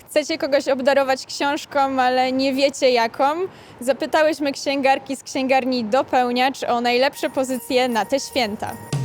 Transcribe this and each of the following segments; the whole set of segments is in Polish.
chcecie kogoś obdarować książką, ale nie wiecie jaką, zapytałyśmy księgarki z księgarni Dopełniacz o najlepsze pozycje na te święta.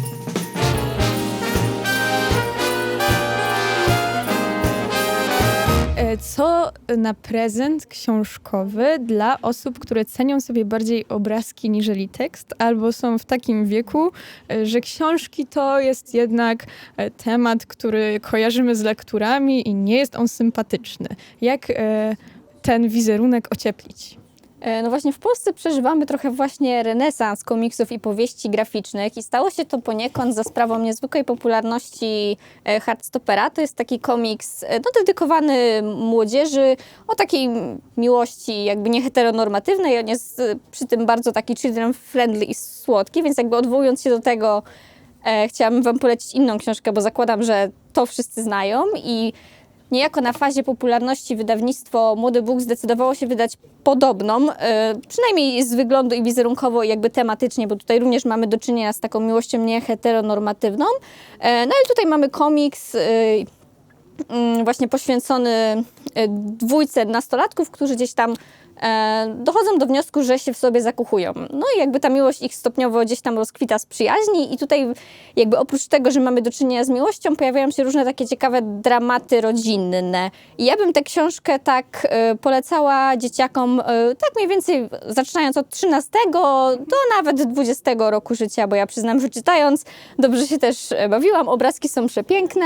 Co na prezent książkowy dla osób, które cenią sobie bardziej obrazki niżeli tekst, albo są w takim wieku, e, że książki to jest jednak e, temat, który kojarzymy z lekturami i nie jest on sympatyczny. Jak e, ten wizerunek ocieplić? E, No właśnie w Polsce przeżywamy trochę właśnie renesans komiksów i powieści graficznych i stało się to poniekąd za sprawą niezwykłej popularności e, Heartstoppera. To jest taki komiks e, no, dedykowany młodzieży o takiej miłości jakby nieheteronormatywnej. On jest przy tym bardzo taki children friendly i słodki, więc jakby odwołując się do tego e, chciałabym wam polecić inną książkę, bo zakładam, że to wszyscy znają i Niejako na fazie popularności wydawnictwo Młody Bóg zdecydowało się wydać podobną, e, przynajmniej z wyglądu i wizerunkowo jakby tematycznie, bo tutaj również mamy do czynienia z taką miłością nieheteronormatywną. E, no ale tutaj mamy komiks e, mm, właśnie poświęcony dwójce nastolatków, którzy gdzieś tam dochodzą do wniosku, że się w sobie zakochują. No i jakby ta miłość ich stopniowo gdzieś tam rozkwita z przyjaźni i tutaj jakby oprócz tego, że mamy do czynienia z miłością, pojawiają się różne takie ciekawe dramaty rodzinne. I ja bym tę książkę tak e, polecała dzieciakom, e, tak mniej więcej zaczynając od 13 do nawet 20 roku życia, bo ja przyznam, że czytając dobrze się też e, bawiłam. Obrazki są przepiękne.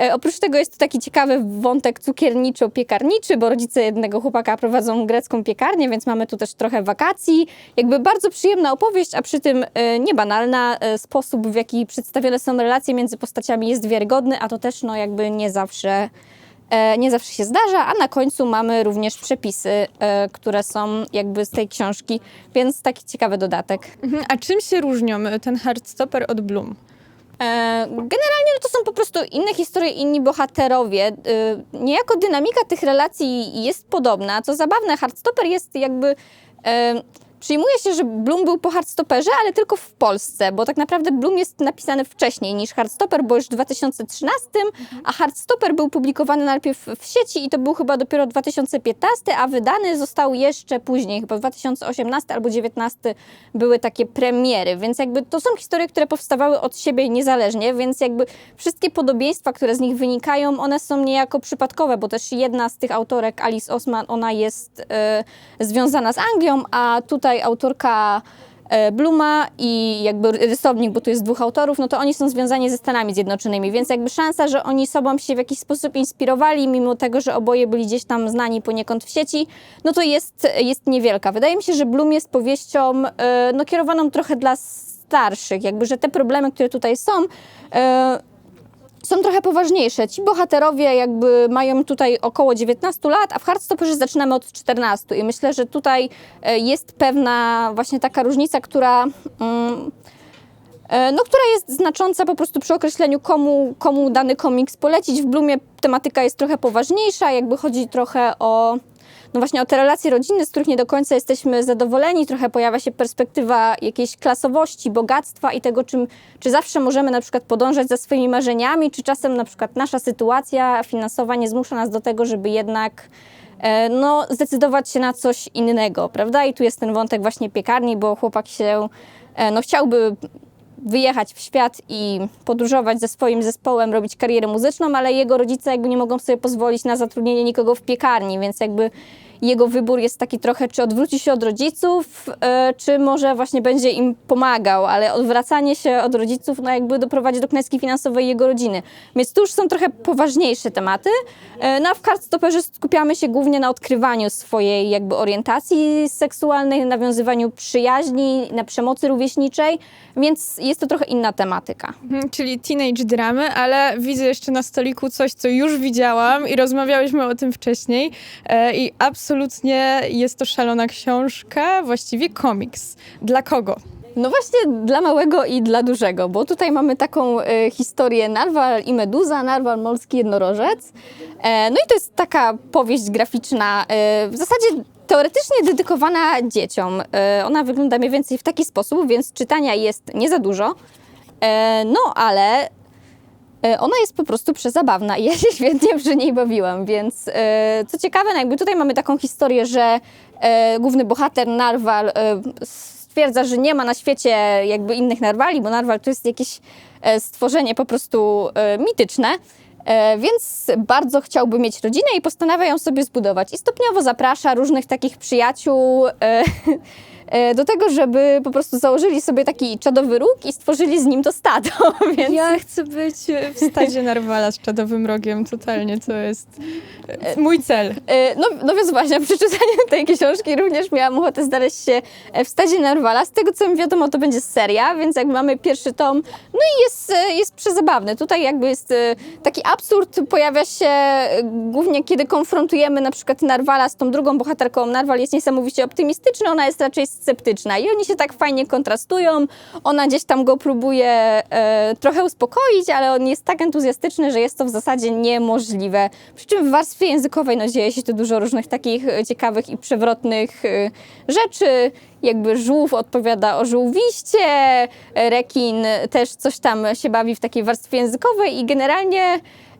E, oprócz tego jest to taki ciekawy wątek cukierniczo-piekarniczy, bo rodzice jednego chłopaka prowadzą grecką piekarnię, więc mamy tu też trochę wakacji. Jakby bardzo przyjemna opowieść, a przy tym e, niebanalna. E, Sposób, w jaki przedstawione są relacje między postaciami jest wiarygodny, a to też no jakby nie zawsze e, nie zawsze się zdarza, a na końcu mamy również przepisy, które są jakby z tej książki, więc taki ciekawy dodatek. Mhm. A czym się różnią ten Heartstopper od Bloom? E, Generalnie no to są po prostu inne historie, inni bohaterowie. E, Niejako dynamika tych relacji jest podobna. Co zabawne, Heartstopper jest jakby... Przyjmuje się, że Bloom był po Heartstopperze, ale tylko w Polsce, bo tak naprawdę Bloom jest napisany wcześniej niż Heartstopper, bo już w 2013, a Heartstopper był publikowany najpierw w sieci i to był chyba dopiero 2015, a wydany został jeszcze później, chyba w 2018 albo 2019 były takie premiery, więc jakby to są historie, które powstawały od siebie niezależnie, więc jakby wszystkie podobieństwa, które z nich wynikają, one są niejako przypadkowe, bo też jedna z tych autorek, Alice Osman, ona jest e, związana z Anglią, a tutaj autorka e, Bluma i jakby rysownik, bo tu jest dwóch autorów, no to oni są związani ze Stanami Zjednoczonymi, więc jakby szansa, że oni sobą się w jakiś sposób inspirowali, mimo tego, że oboje byli gdzieś tam znani poniekąd w sieci, no to jest, jest niewielka. Wydaje mi się, że Bloom jest powieścią e, no, kierowaną trochę dla starszych, jakby, że te problemy, które tutaj są, e, są trochę poważniejsze. Ci bohaterowie jakby mają tutaj około 19 lat, a w Heartstopperze zaczynamy od 14 i myślę, że tutaj e, jest pewna właśnie taka różnica, która... Mm, e, no, która jest znacząca po prostu przy określeniu, komu, komu dany komiks polecić. W Bloomie tematyka jest trochę poważniejsza, jakby chodzi trochę o, no właśnie o te relacje rodzinne, z których nie do końca jesteśmy zadowoleni. Trochę pojawia się perspektywa jakiejś klasowości, bogactwa i tego, czym, czy zawsze możemy na przykład podążać za swoimi marzeniami, czy czasem na przykład nasza sytuacja finansowa nie zmusza nas do tego, żeby jednak e, no, zdecydować się na coś innego, prawda? I tu jest ten wątek właśnie piekarni, bo chłopak się e, no, chciałby wyjechać w świat i podróżować ze swoim zespołem, robić karierę muzyczną, ale jego rodzice jakby nie mogą sobie pozwolić na zatrudnienie nikogo w piekarni, więc jakby jego wybór jest taki trochę, czy odwróci się od rodziców, e, czy może właśnie będzie im pomagał, ale odwracanie się od rodziców no jakby doprowadzi do klęski finansowej jego rodziny. Więc tu już są trochę poważniejsze tematy. E, No a w Heartstopperze skupiamy się głównie na odkrywaniu swojej jakby orientacji seksualnej, nawiązywaniu przyjaźni, na przemocy rówieśniczej, więc jest to trochę inna tematyka. Mhm, czyli teenage dramy, ale widzę jeszcze na stoliku coś, co już widziałam i rozmawiałyśmy o tym wcześniej e, i absolutnie jest to szalona książka, właściwie komiks. Dla kogo? No właśnie dla małego i dla dużego, bo tutaj mamy taką e, historię Narwal i Meduza, Narwal Morski Jednorożec. E, no i to jest taka powieść graficzna, e, w zasadzie teoretycznie dedykowana dzieciom. E, ona wygląda mniej więcej w taki sposób, więc czytania jest nie za dużo. No ale Ona jest po prostu przezabawna i ja się świetnie przy niej bawiłam, więc e, co ciekawe, no jakby tutaj mamy taką historię, że e, główny bohater Narwal e, stwierdza, że nie ma na świecie jakby innych narwali, bo narwal to jest jakieś e, stworzenie po prostu e, mityczne. E, Więc bardzo chciałby mieć rodzinę i postanawia ją sobie zbudować. I stopniowo zaprasza różnych takich przyjaciół e, e, do tego, żeby po prostu założyli sobie taki czadowy róg i stworzyli z nim to stado. Więc Ja chcę być w stadzie Narwala z czadowym rogiem, totalnie, to jest e, mój cel. E, No, no więc właśnie, przy czytaniu tej książki również miałam ochotę znaleźć się e, w stadzie Narwala. Z tego, co mi wiadomo, to będzie seria, więc jakby mamy pierwszy tom, no i jest, e, jest przezabawny. Tutaj jakby jest e, taki absurd, pojawia się e, głównie, kiedy konfrontujemy na przykład Narwala z tą drugą bohaterką. Narwal jest niesamowicie optymistyczny, ona jest raczej sceptyczna i oni się tak fajnie kontrastują. Ona gdzieś tam go próbuje e, trochę uspokoić, ale on jest tak entuzjastyczny, że jest to w zasadzie niemożliwe. Przy czym w warstwie językowej no, dzieje się tu dużo różnych takich e, ciekawych i przewrotnych e, rzeczy. Jakby żółw odpowiada o żółwiście, e, rekin też coś tam się bawi w takiej warstwie językowej i generalnie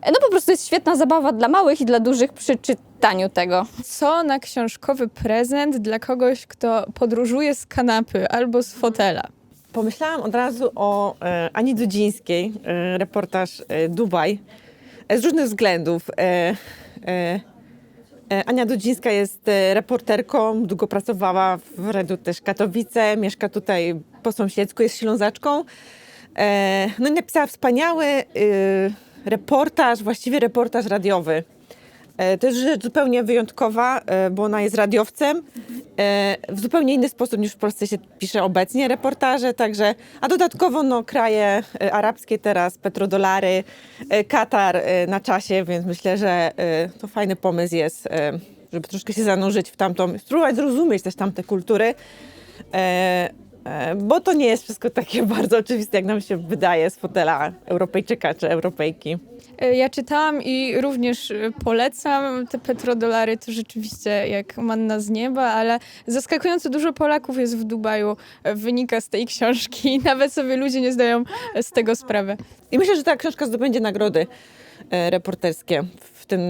e, no po prostu jest świetna zabawa dla małych i dla dużych przy czytaniu tego. Co na książkowy prezent dla kogoś, kto podróżuje z kanapy albo z fotela? Pomyślałam od razu o e, Ani Dudzińskiej, e, reportaż e, Dubaj, e, z różnych względów. E, e, e, Ania Dudzińska jest e, reporterką, długo pracowała w Redu też Katowice, mieszka tutaj po sąsiedzku, jest ślązaczką. E, no i napisała wspaniały e, reportaż, właściwie reportaż radiowy. E, To jest rzecz zupełnie wyjątkowa, e, bo ona jest radiowcem e, w zupełnie inny sposób niż w Polsce się pisze obecnie reportaże, także, a dodatkowo no, kraje arabskie teraz, petrodolary, Katar na czasie, więc myślę, że to fajny pomysł jest, żeby troszkę się zanurzyć w tamtą, spróbować zrozumieć też tamte kultury. E, Bo to nie jest wszystko takie bardzo oczywiste, jak nam się wydaje z fotela Europejczyka czy Europejki. E, Ja czytałam i również e, polecam. Te petrodolary to rzeczywiście jak manna z nieba, ale zaskakująco dużo Polaków jest w Dubaju. Wynika z tej książki. Nawet sobie ludzie nie zdają z tego sprawy. I myślę, że ta książka zdobędzie nagrody reporterskie w tym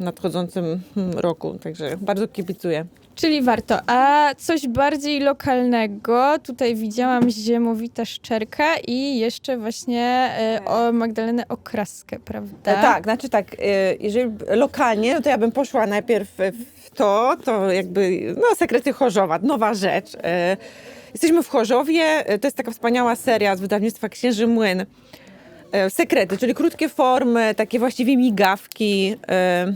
nadchodzącym hmm, roku, także bardzo kibicuję. Czyli warto. A coś bardziej lokalnego. Tutaj widziałam Ziemowita Szczerka i jeszcze właśnie e, o Magdalenę Okraskę, prawda? E, tak, znaczy tak, e, jeżeli lokalnie, no to ja bym poszła najpierw w to, to jakby, no Sekrety Chorzowa, nowa rzecz. Jesteśmy w Chorzowie, to jest taka wspaniała seria z wydawnictwa Księży Młyn. E, Sekrety, czyli krótkie formy, takie właściwie migawki e,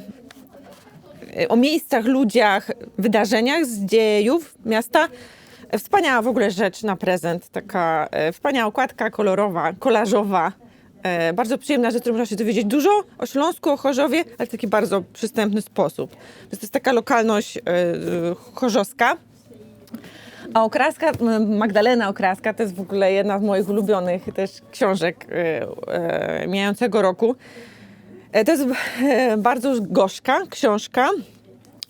o miejscach, ludziach, wydarzeniach z dziejów miasta. Wspaniała w ogóle rzecz na prezent, taka e, wspaniała okładka kolorowa, kolażowa. Bardzo przyjemna rzecz, której można się dowiedzieć dużo o Śląsku, o Chorzowie, ale w taki bardzo przystępny sposób. Więc to jest taka lokalność chorzowska. A Okraska, Magdalena Okraska to jest w ogóle jedna z moich ulubionych też książek e, e, mijającego roku. E, to jest e, bardzo gorzka książka.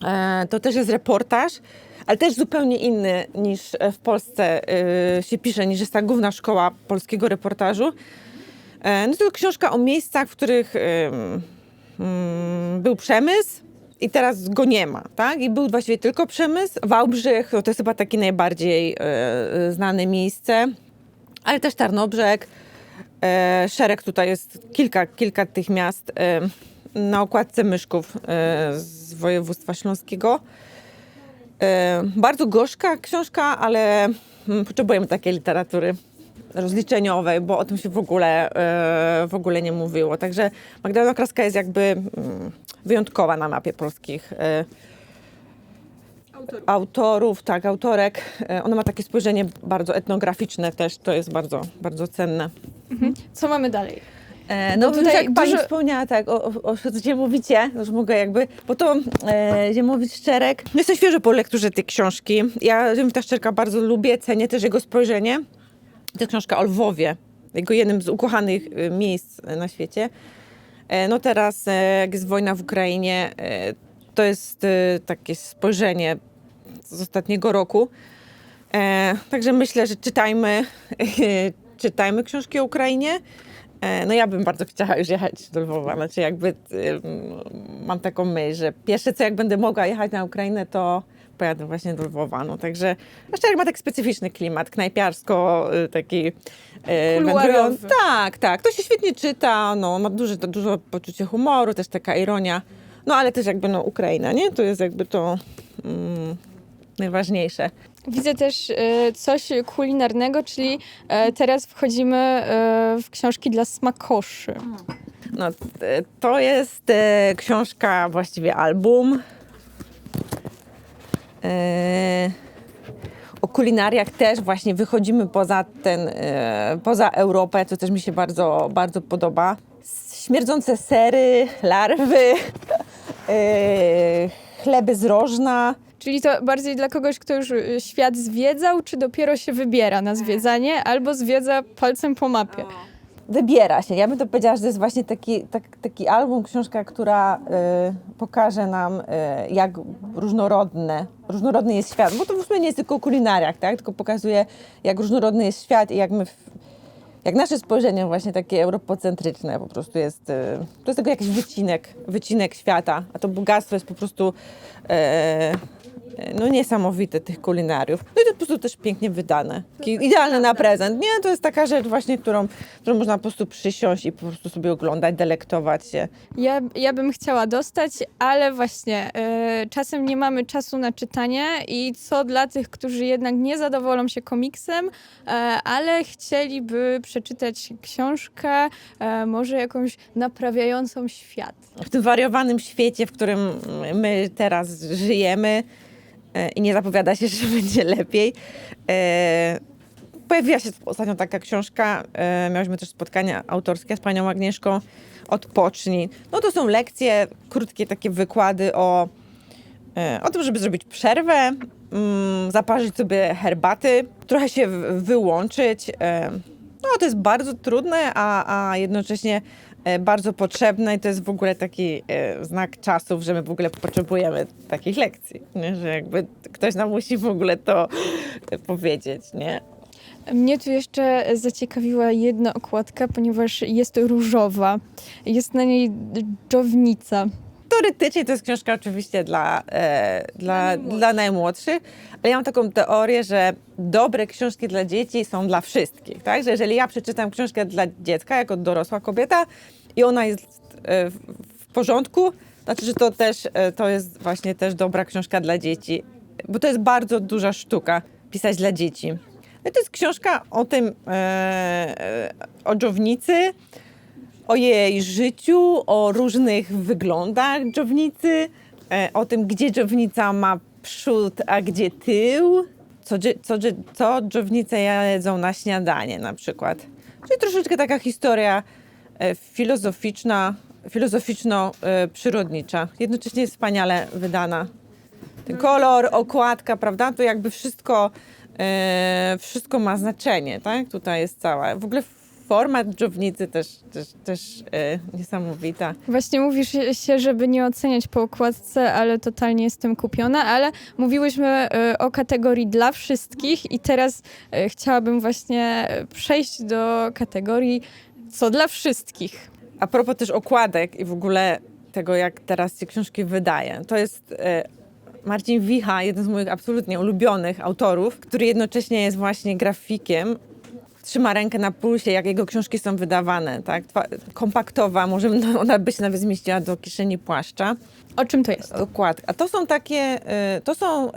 E, to też jest reportaż, ale też zupełnie inny niż w Polsce e, się pisze, niż jest ta główna szkoła polskiego reportażu. E, no to książka o miejscach, w których mm, był przemysł i teraz go nie ma, tak? I był właściwie tylko przemysł. Wałbrzych, to jest chyba takie najbardziej e, e, znane miejsce, ale też Tarnobrzeg. E, szereg tutaj jest kilka, kilka tych miast e, na okładce Myszków e, z województwa śląskiego. E, bardzo gorzka książka, ale mm, potrzebujemy takiej literatury rozliczeniowej, bo o tym się w ogóle, e, w ogóle nie mówiło. Także Magdalena Kraska jest jakby mm, wyjątkowa na mapie polskich e, autorów, tak, autorek. E, Ona ma takie spojrzenie bardzo etnograficzne też, to jest bardzo, bardzo cenne. Co mamy dalej? E, no Bo tutaj jak pani dużo- wspomniała tak, o, o, o Ziemowicie, już mogę jakby, bo to e, Ziemowit Szczerek, no jestem świeżo po lekturze tej książki. Ja Ziemowita Szczerka bardzo lubię, cenię też jego spojrzenie. To jest książka o Lwowie, jego jednym z ukochanych miejsc na świecie. E, no teraz, e, jak jest wojna w Ukrainie, e, to jest takie spojrzenie z ostatniego roku. Także myślę, że czytajmy, czytajmy książki o Ukrainie. No ja bym bardzo chciała już jechać do Lwowa, znaczy jakby mam taką myśl, że pierwsze co jak będę mogła jechać na Ukrainę, to pojadę właśnie do Lwowa, no także, zwłaszcza jak ma tak specyficzny klimat, knajpiarsko, taki wędrujący. Tak, tak, to się świetnie czyta, no ma duże, dużo poczucie humoru, też taka ironia, no ale też jakby no Ukraina, nie? To jest jakby to mm, najważniejsze. Widzę też e, coś kulinarnego, czyli e, teraz wchodzimy e, w książki dla smakoszy. No, e, to jest e, książka, właściwie album. E, o kulinariach też właśnie wychodzimy poza ten, e, poza Europę, co też mi się bardzo, bardzo podoba. Śmierdzące sery, larwy, e, chleby z rożna. Czyli to bardziej dla kogoś, kto już e, świat zwiedzał, czy dopiero się wybiera na zwiedzanie, albo zwiedza palcem po mapie. Wybiera się. Ja bym to powiedziała, że to jest właśnie taki, tak, taki album, książka, która y, pokaże nam, y, jak różnorodne, różnorodny jest świat. Bo to w sumie nie jest tylko o kulinariach, tak? tylko pokazuje, jak różnorodny jest świat i jak my, jak nasze spojrzenie właśnie takie europocentryczne po prostu jest, y, to jest tylko jakiś wycinek, wycinek świata, a to bogactwo jest po prostu e, no niesamowite tych kulinariów. No i to po prostu też pięknie wydane. Taki idealny na prezent. Nie, to jest taka rzecz właśnie, którą, którą można po prostu przysiąść i po prostu sobie oglądać, delektować się. Ja, ja bym chciała dostać, ale właśnie e, czasem nie mamy czasu na czytanie i co dla tych, którzy jednak nie zadowolą się komiksem, e, ale chcieliby przeczytać książkę, e, może jakąś naprawiającą świat. W tym wariowanym świecie, w którym my teraz żyjemy i nie zapowiada się, że będzie lepiej, e, pojawiła się ostatnio taka książka, e, miałyśmy też spotkania autorskie z panią Agnieszką, Odpocznij. No to są lekcje, krótkie takie wykłady o, e, o tym, żeby zrobić przerwę, mm, zaparzyć sobie herbaty, trochę się wyłączyć. e, No to jest bardzo trudne, a, a jednocześnie e, bardzo potrzebne i to jest w ogóle taki e, znak czasów, że my w ogóle potrzebujemy takich lekcji, nie? że jakby ktoś nam musi w ogóle to e, powiedzieć, nie? Mnie tu jeszcze zaciekawiła jedna okładka, ponieważ jest różowa. Jest na niej dżownica. Teoretycznie to jest książka oczywiście dla, e, dla, dla najmłodszych, ale ja mam taką teorię, że dobre książki dla dzieci są dla wszystkich, tak? Że jeżeli ja przeczytam książkę dla dziecka jako dorosła kobieta i ona jest e, w, porządku, znaczy, że to też e, to jest właśnie też dobra książka dla dzieci, bo to jest bardzo duża sztuka pisać dla dzieci. No i to jest książka o tym, e, e, o dżownicy, o jej życiu, o różnych wyglądach dżownicy, e, o tym, gdzie dżownica ma przód, a gdzie tył, co, co, co dżownice jedzą na śniadanie na przykład. Czyli troszeczkę taka historia e, filozoficzna, filozoficzno-przyrodnicza. Jednocześnie wspaniale wydana. Ten kolor, okładka, prawda, to jakby wszystko, e, wszystko ma znaczenie, tak? Tutaj jest cała. W ogóle format dżownicy też, też, też e, niesamowita. Właśnie mówisz się, żeby nie oceniać po okładce, ale totalnie jestem kupiona, ale mówiłyśmy e, o kategorii dla wszystkich i teraz e, chciałabym właśnie przejść do kategorii co dla wszystkich. A propos też okładek i w ogóle tego, jak teraz się książki wydaje, to jest Marcin Wicha, jeden z moich absolutnie ulubionych autorów, który jednocześnie jest właśnie grafikiem. Trzyma rękę na pulsie, jak jego książki są wydawane, tak? Kompaktowa, może ona by się nawet zmieściła do kieszeni płaszcza. O czym to jest? Okładka. A to są takie, y, to są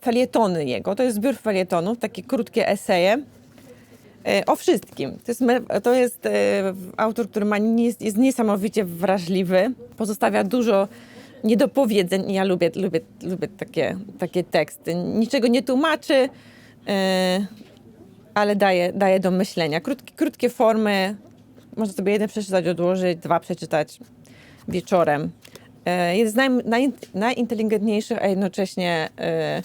felietony jego, to jest zbiór felietonów, takie krótkie eseje y, o wszystkim. To jest, to jest y, autor, który ma, nie- jest niesamowicie wrażliwy, pozostawia dużo niedopowiedzeń ja lubię, lubię, lubię takie, takie teksty. Niczego nie tłumaczy, ale daje, daje do myślenia. Krótkie, krótkie formy, można sobie jeden przeczytać, odłożyć, dwa przeczytać wieczorem. E, Jest z naj, naj, najinteligentniejszych, a jednocześnie e,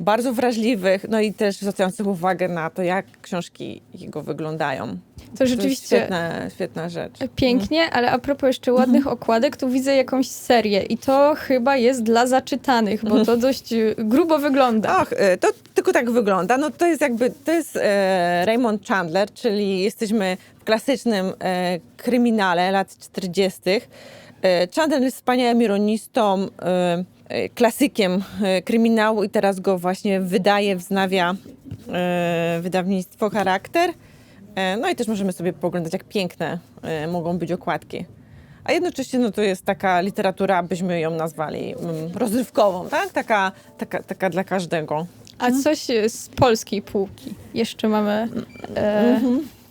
bardzo wrażliwych, no i też zwracających uwagę na to, jak książki jego wyglądają. To To jest rzeczywiście świetna, świetna rzecz. pięknie, ale a propos jeszcze ładnych okładek, tu widzę jakąś serię i to chyba jest dla zaczytanych, bo to dość e, grubo wygląda. Ach, e, to tylko tak wygląda. No to jest jakby, to jest e, Raymond Chandler, czyli jesteśmy w klasycznym e, kryminale lat 40. E, Chandler jest wspaniałym ironistą, e, klasykiem e, kryminału i teraz go właśnie wydaje, wznawia e, wydawnictwo Charakter. E, no i też możemy sobie poglądać, jak piękne mogą być okładki. A jednocześnie no, to jest taka literatura, byśmy ją nazwali mm, rozrywkową, tak? Taka, taka, taka dla każdego. A coś z polskiej półki. Jeszcze mamy e,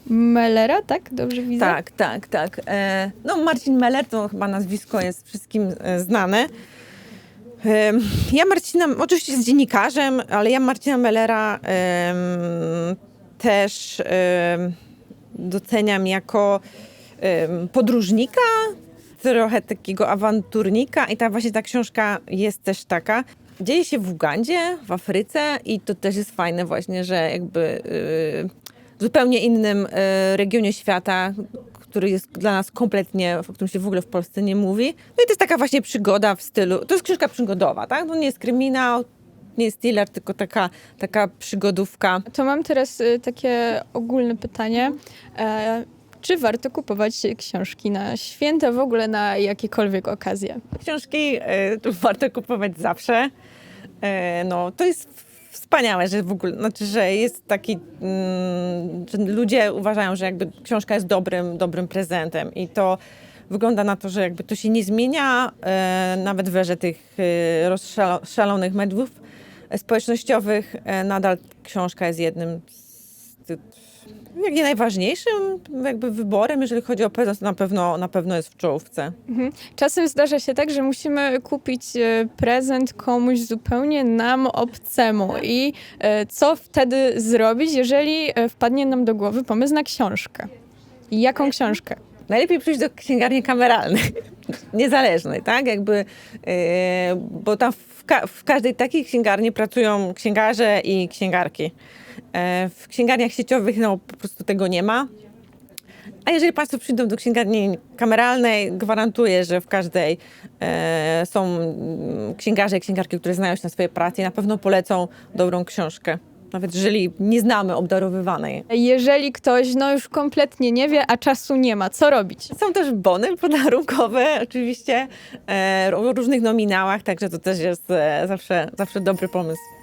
Mellera, tak? Dobrze widzę? Tak, tak, tak. E, no Marcin Meller to chyba nazwisko jest wszystkim e, znane. Ja Marcina, oczywiście jest dziennikarzem, ale ja Marcina Mellera też doceniam jako podróżnika, trochę takiego awanturnika i ta właśnie ta książka jest też taka. Dzieje się w Ugandzie, w Afryce i to też jest fajne właśnie, że jakby y, w zupełnie innym y, regionie świata, który jest dla nas kompletnie, o którym się w ogóle w Polsce nie mówi. No i to jest taka właśnie przygoda w stylu, to jest książka przygodowa, tak? To nie jest kryminał, nie jest thriller, tylko taka, taka przygodówka. To mam teraz e, takie ogólne pytanie. E, czy warto kupować książki na święta, w ogóle na jakiekolwiek okazje? Książki y, warto kupować zawsze. E, no, to jest wspaniałe, że w ogóle, znaczy, że jest taki, mm, że ludzie uważają, że jakby książka jest dobrym, dobrym prezentem i to wygląda na to, że jakby to się nie zmienia, e, nawet w erze tych e, rozszalonych mediów społecznościowych, e, nadal książka jest jednym z tych, jak nie najważniejszym jakby wyborem, jeżeli chodzi o prezent, to na pewno, na pewno jest w czołówce. Mhm. Czasem zdarza się tak, że musimy kupić e, prezent komuś zupełnie nam obcemu. I e, co wtedy zrobić, jeżeli e, wpadnie nam do głowy pomysł na książkę? I jaką książkę? Najlepiej przyjść do księgarni kameralnej, niezależnej, tak? Jakby, yy, bo tam w, ka- w każdej takiej księgarni pracują księgarze i księgarki. E, w księgarniach sieciowych no, po prostu tego nie ma. A jeżeli Państwo przyjdą do księgarni kameralnej, gwarantuję, że w każdej e, są mm, księgarze i księgarki, które znają się na swojej pracy i na pewno polecą dobrą książkę. Nawet jeżeli nie znamy obdarowywanej. Jeżeli ktoś no już kompletnie nie wie, a czasu nie ma, co robić? Są też bony podarunkowe, oczywiście, e, o różnych nominałach, także to też jest e, zawsze, zawsze dobry pomysł.